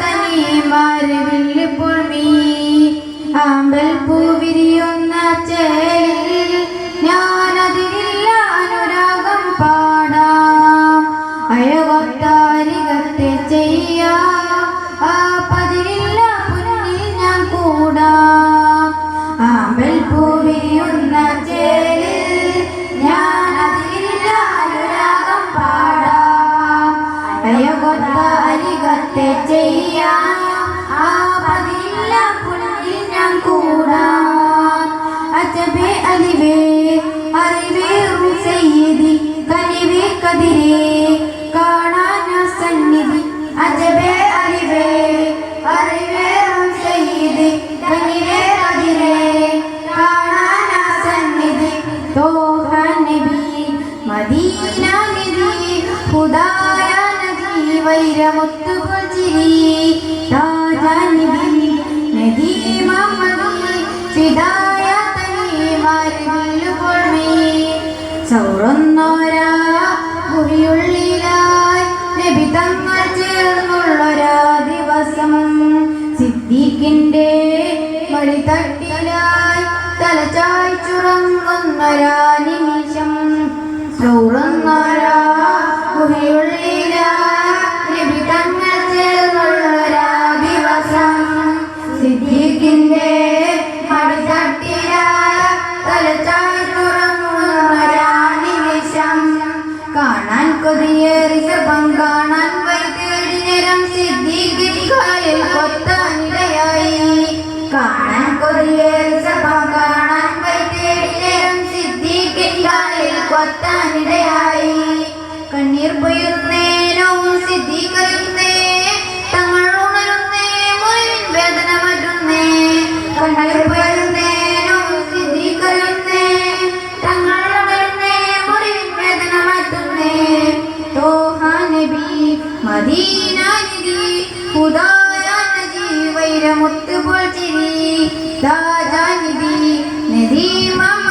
തനിമാരിൽ പൊൾമി ആമ്പൽ പൂവിരിയുന്ന ചേലിൽ ഞാനതിരില്ല അനുരാഗം പാടാം. അഴകൊത്താരികത്തെ ചെയ്യാം. ആ പതിരില്ല പുന്നിൽ ഞാൻ കൂടാം. ആമ്പൽ പൂവിരിയുന്ന ചേലിൽ ഞാനതിരില്ല അനുരാഗം പാടാം അഴകൊത്താരികത്തെ ചെയ്യാം. ആ പതിരില്ല പുന്നിൽ ഞാൻ കൂടാം. അജബേ അലിവേ അറിവേറും സെയ്തി കനിവേ കതിരേ കാണാന സന്നിധി. അജബേ അലിവേ അറിവേറും സെയ്തി കനിവേ കതിരേ കാണാന സന്നിധി. തോഹ മദീന നിധി ഹുദായ നദി വൈരമുത്തു ചിരി നദി നബി നിമിഷം ചൗറന്നോരാ സിദ്ദീഖിന്റെ മടിത്തട്ടിലായി തലചായ്ച്ചുറങ്ങുന്നൊരാ നിമിഷം. കാണാൻ കൊതിയേറി സർപ്പം കാണാൻ വൈതേടി നേരം സിദ്ധിക്കാലിൽ കൊത്താനിടയായി കാണാൻ കൊതിയേറി സർപ്പം കാണാൻ വൈതേടി നേരം സിദ്ധിക്കാലിൽ കൊത്താനിടയായി മദീന നിധി ഹുദായ നദി വൈരമുത്ത് പോൽ ചിരി ദാജ നിധി നദി മമ്മ